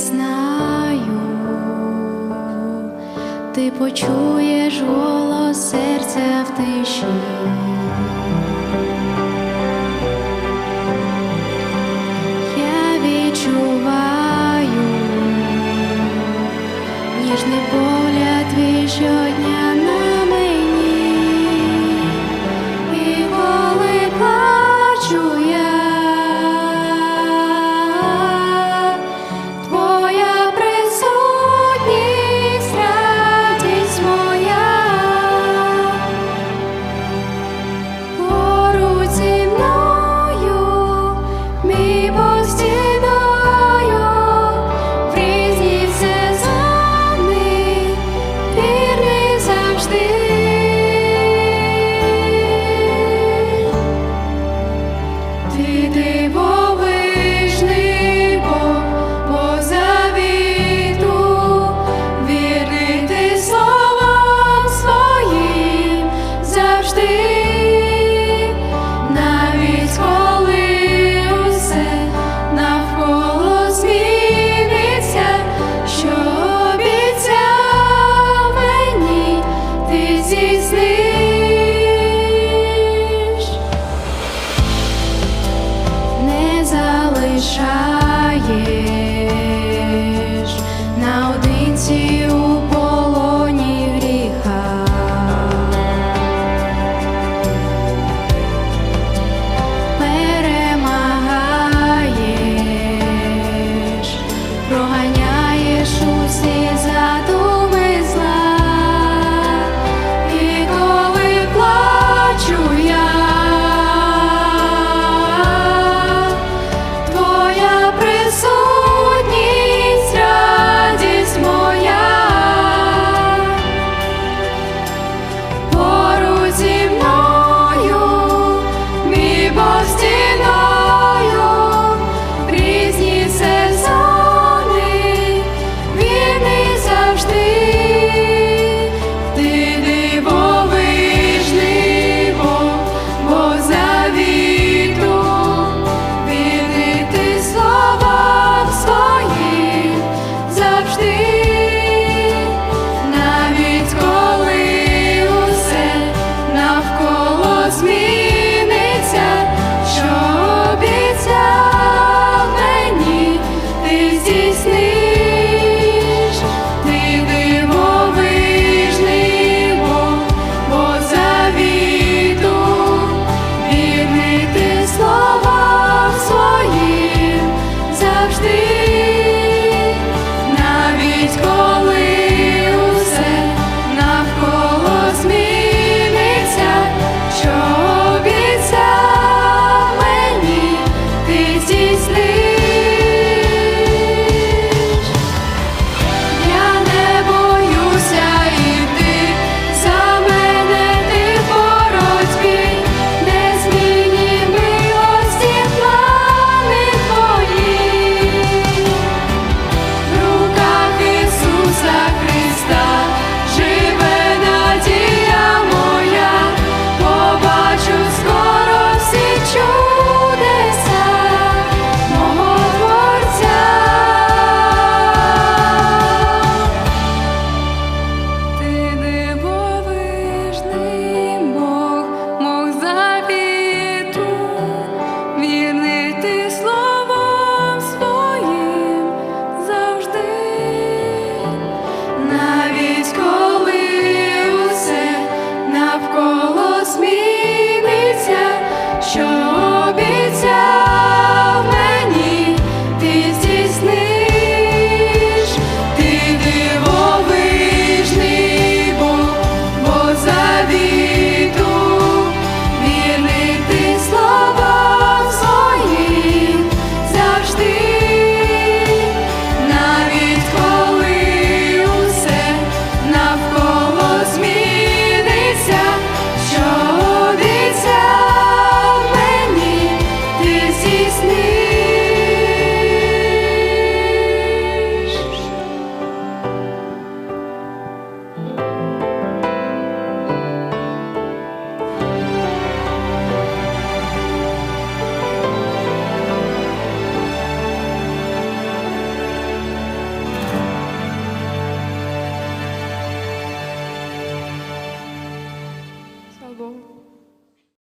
знаю, ти почуєш голос серця в тиші. завіту, віднити словам своїм завжди, навіть коли усе навколо зміниться, що обіцяв мені ти здійснив.